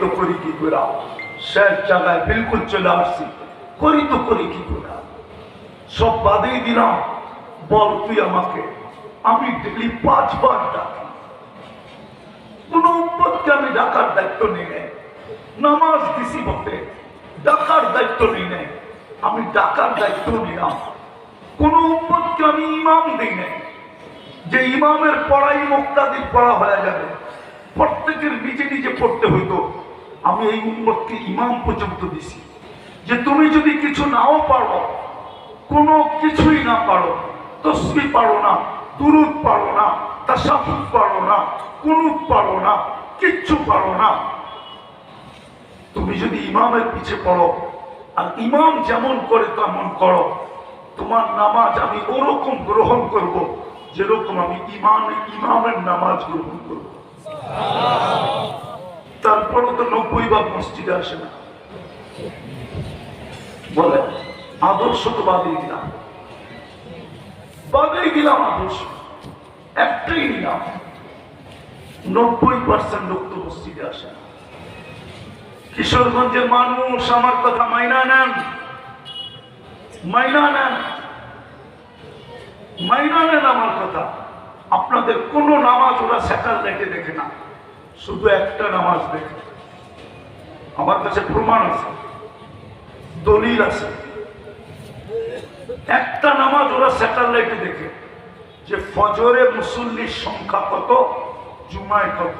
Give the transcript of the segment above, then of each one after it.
তো করি কি করে শেষ জায়গায় বিলকুল চলে আসছি করি তো করি কি করে সব বাদেই দিলাম, বল তুই আমাকে, আমি ডেলি পাঁচবার ডাকি। কোন উম্মতকে আমি ডাকার দায়িত্ব নিই নাই। নামাজ দিছি বটে, ডাকার দায়িত্ব নিই নাই, আমি ডাকার দায়িত্ব নিলাম। কোন উম্মতকে আমি ইমাম দিই নাই। যে ইমামের পড়াই মুক্তাদির পড়া হয়ে যাবে, প্রত্যেকের নিজে নিজে পড়তে হইতো। আমি এই উম্মতকে ইমাম পর্যন্ত দিছি। যে তুমি যদি কিছু নাও পারো, কোনো কিছুই না পারো, তসবি পারো না, দুরুদ পারো না তাসাফুদ পারো না কুনুত পারো না, কিচ্ছু পারো না। তুমি যদি ইমামের পিছে পড়ো, আর ইমাম যেমন করে তেমন করো, তোমার নামাজ আমি ওরকম গ্রহণ করব, যেরকম আমি ইমাম ইমামের নামাজ গ্রহণ করব। তারপরে তো নব্বই ভাগ মসজিদে আসে না। বলে, আদর্শ তো বাদেই দিলাম। বাদেই দিলাম আদর্শ। একটাই নিলাম। নব্বই পার্সেন্ট লোক তো মসজিদে আসে না। কিশোরগঞ্জের মানুষ আমার কথা মাইনা নেন। মাইনা নেন। মাইনা নেন আমার কথা। আপনাদের কোন নামাজ ওরা স্যাটেলাইটে দেখে না। শুধু একটা নামাজ দেখে। আমার কাছে প্রমাণ আছে, দলিল আছে। একটা নামাজ ওরা স্যাটেলাইটে দেখে যে ফজরে মুসল্লির সংখ্যা কত, জুমায় কত।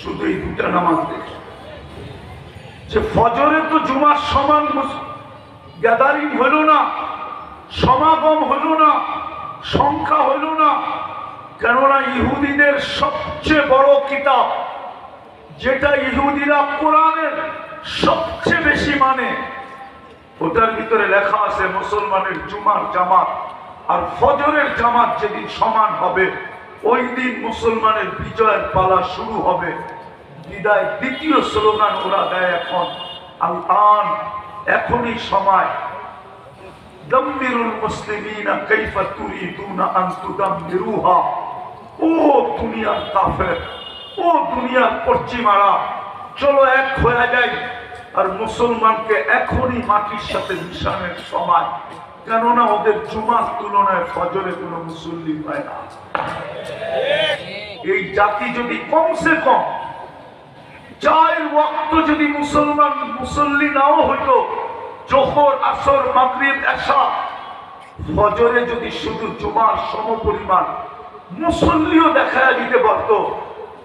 শুধু এই দুটা নামাজ দেখে। যে ফজরে তো জুমার সমান গ্যাদারিং হইল না, সমাগম হইল না, সংখ্যা হইল না কেননা ইহুদিদের সবচেয়ে বড় কিতাব, যেটা ইহুদিরা কোরআনের সবচেয়ে বেশি মানে ওটার ভিতরে লেখা আছে মুসলমানের জুমার জামাত আর ফজরের জামাত যেদিন সমান হবে, ওই দিন মুসলমানের বিজয়ের পালা শুরু হবে। বিদায় দ্বিতীয় স্লোগান ওরা দেয় এখন আল আন এখনই সময়। দম্মিরুল মুসলিমিনা কাইফা তুরিদুনা আন তুদাম্মিরুহা। ও দুনিয়ার কাফের, ও দুনিয়ার পশ্চিমারা, চলো এক হয়ে যাই। আর মুসলমানকে এখনই মাটির সাথে মিশানের সময়, কেননা ওদের জুমার তুলনায় ফজরে কোনো মুসল্লি হয় না। এই জাতি যদি কমসে কম চার ওয়াক্ত যদি মুসলমান মুসল্লি নাও হইতো, জোহর, আসর, মাগরিব, এশা, ফজরে যদি শুধু জুমার সমপরিমাণ মুসল্লিও দেখা দিতে পারত।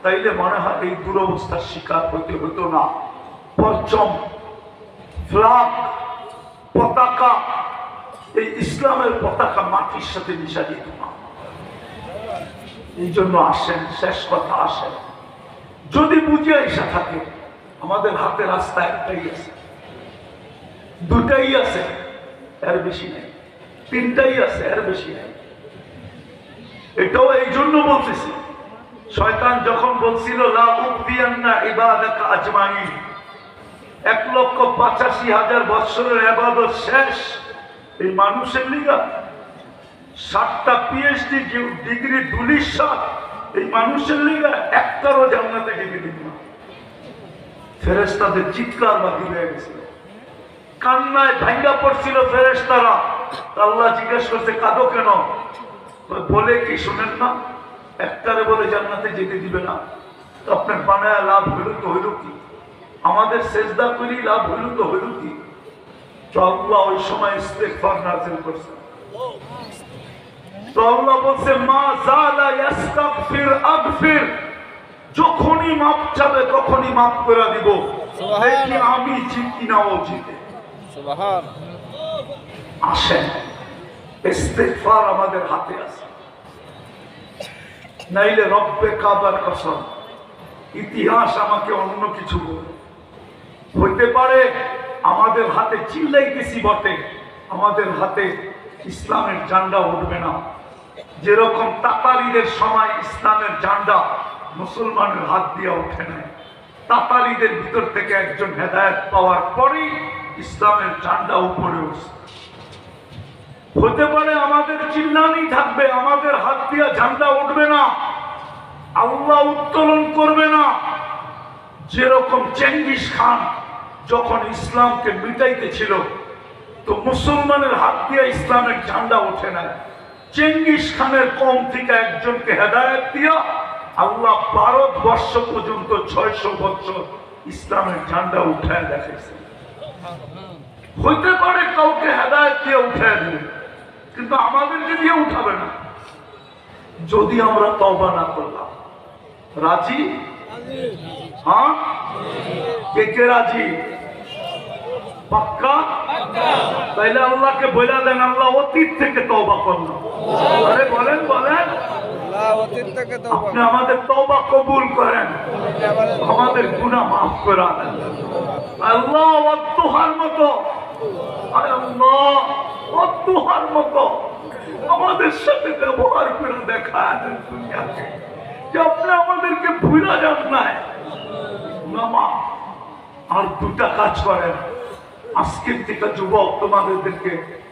তাইলে মনে হয় এই দুরবস্থার শিকার হইতে হতো না। পরচম ফ্লাগ, পতাকা, এই ইসলামের পতাকা মাটির সাথে মিশা দিত। না এই জন্য আসেন, শেষ কথা আসেন। যদি বুঝে এসে থাকে, আমাদের হাতে রাস্তা একটাই আছে। দুটাই আছে, এর বেশি নেই। তিনটাই আছে, এর বেশি নেই। এটাও এই জন্য বলতেছি। শয়তান যখন বলছিল এক লক্ষ পঁচাশি হাজার বৎসরের আবাদত শেষ এই মানুষের লিগা। সাতটা পিএইচডি ডিগ্রি দুলিশ সাত এই মানুষের লিগা। একটারও জান্নাতে যেতে দিন না ফেরেস্তাদের চিৎকার বাকি হয়ে গেছিল কান্নায় ভাঙ্গা পড়ছিল ফেরেস্তারা আল্লাহ জিজ্ঞেস করছে, কাঁদো কেন? বলে কি শোনেন না? একটারে বলে জান্নাতে যেতে দিবে না। তো আপনার বানায় লাভ হইল তো হইল কি? আমাদের সেজদা করি লাভ হইল তো হইল কি? তো আল্লাহ ওই সময় ইস্তেগফার নাযিল করছে। তো আল্লাহ বলছে মা জালা আগফির। যখনই মাপ চাবে তখনই মাপ করে দিব। আমি জিতি না ও জিতে। আসেন। ইস্তেগফার আমাদের হাতে আছে। নাইলে রব্বে কাবার কসম, ইতিহাস আমাকে অন্য কিছু বলে। হইতে পারে আমাদের হাতে চিল্লাইতেছি বটে, আমাদের হাতে ইসলামের ঝান্ডা উঠবে না। যেরকম তাতারিদের সময় ইসলামের ঝান্ডা মুসলমানের হাত দিয়ে ওঠে না তাতারিদের ভিতর থেকে একজন হেদায়ত পাওয়ার পরেই ইসলামের ঝান্ডা উপরে উঠছে। হতে পারে আমাদের চিল্লানি থাকবে, আমাদের হাত দিয়ে ঝান্ডা উঠবে না, আল্লাহ উত্তোলন করবে না। যেরকম চেঙ্গিস খান যখন ইসলামকে মিটাইতেছিল, তো মুসলমানের হাত দিয়ে ইসলামের ঝান্ডা ওঠে না চেঙ্গিস খানের কম থেকে একজনকে হেদায়ত দিয়া আল্লাহ ভারতবর্ষ পর্যন্ত ছয়শো বছর ইসলামের ঝান্ডা উঠায় দেখাইছে। হইতে পারে কাউকে হেদায়ত দিয়ে উঠায় দেবে। কিন্তু আমাদেরকে দিয়ে উঠাবে না। যদি আমরা তবা না করলাম, রাজি? হ্যাঁ? কে কে রাজি? পাক্কা? তাইলে আল্লাহকে বলে দেন, আল্লাহ অতীত থেকে তবা করলাম আরে বলেন বলেন। আপনি আমাদের তবা কবুল করেন। আমাদের গুনাহ মাফ করে আল্লাহ অত্যহার মতো আল্লাহ মতো আমাদের সাথে ব্যবহার করে দেখা যে আপনি আমাদেরকে ভুলা যান নাই নামা আর দুটা কাজ করেন আজকের থেকে যুবক তোমাদেরকে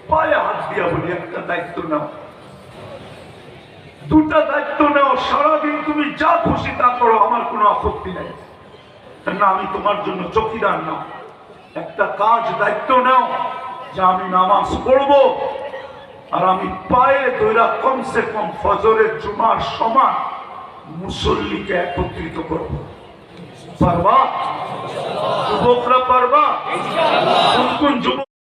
পায়ে হাত দিয়া বলি একটা দায়িত্ব নাও দুটা দায়িত্ব নাও সারাদিন তুমি যা খুশি তা করো আমার কোনো আপত্তি নেই। না, আমি তোমার জন্য চকিদার নাও একটা কাজ দায়িত্ব নাও যে আমি নামাজ পড়ব আর আমি পায়ে দৈরা কমসে কম ফজরের জুমার সমান মুসল্লিকে একত্রিত করব। পারবা? যুবকরা পারবা? কোন কোন যুবক